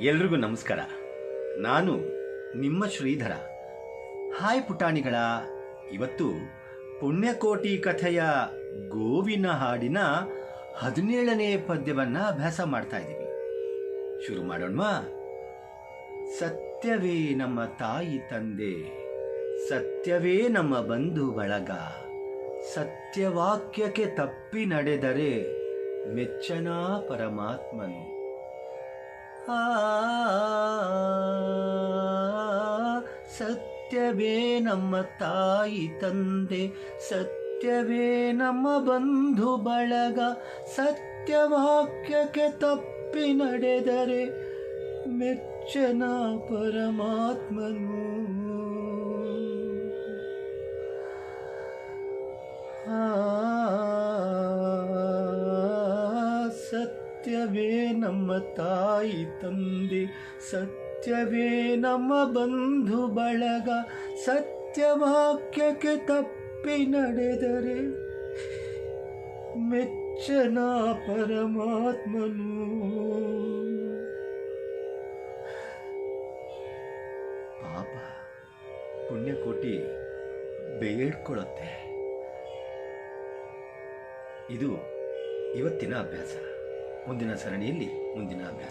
ಎಲ್ರಿಗೂ ನಮಸ್ಕಾರ. ನಾನು ನಿಮ್ಮ ಶ್ರೀಧರ. ಹಾಯ್ ಪುಟಾಣಿಗಳ. ಇವತ್ತು ಪುಣ್ಯಕೋಟಿ ಕಥೆಯ ಗೋವಿನ ಹಾಡಿನ ಹದಿನೇಳನೇ ಪದ್ಯವನ್ನು ಅಭ್ಯಾಸ ಮಾಡ್ತಾ ಇದ್ದೀವಿ. ಶುರು ಮಾಡೋಣವಾ? ಸತ್ಯವೇ ನಮ್ಮ ತಾಯಿ ತಂದೆ, ಸತ್ಯವೇ ನಮ್ಮ ಬಂಧು ಬಳಗ, ಸತ್ಯವಾಕ್ಯಕ್ಕೆ ತಪ್ಪಿ ನಡೆದರೆ ಮೆಚ್ಚನಾ ಪರಮಾತ್ಮನು. ಸತ್ಯವೇ ನಮ್ಮ ತಾಯಿ ತಂದೆ ಸತ್ಯವೇ ನಮ್ಮ ಬಂಧು ಬಳಗ ಸತ್ಯವಾಕ್ಯಕ್ಕೆ ತಪ್ಪಿ ನಡೆದರೆ ಮೆಚ್ಚನ ಪರಮಾತ್ಮನು. ಆ ಸತ್ಯವೇ ನಮ್ಮ ತಾಯಿ ತಂದೆ, ಸತ್ಯವೇ ನಮ್ಮ ಬಂಧು ಬಳಗ, ಸತ್ಯವಾಕ್ಯಕ್ಕೆ ತಪ್ಪಿ ನಡೆದರೆ ಮೆಚ್ಚನ ಪರಮಾತ್ಮನು. ಪಾಪ, ಪುಣ್ಯಕೋಟಿ ಬೇಡ್ಕೊಳ್ಳುತ್ತೆ ಇದು ಇವತ್ತಿನ ಅಭ್ಯಾಸ. ಮುಂದಿನ ಸರಣಿಯಲ್ಲಿ ಮುಂದಿನ ಅಭ್ಯಾಸ.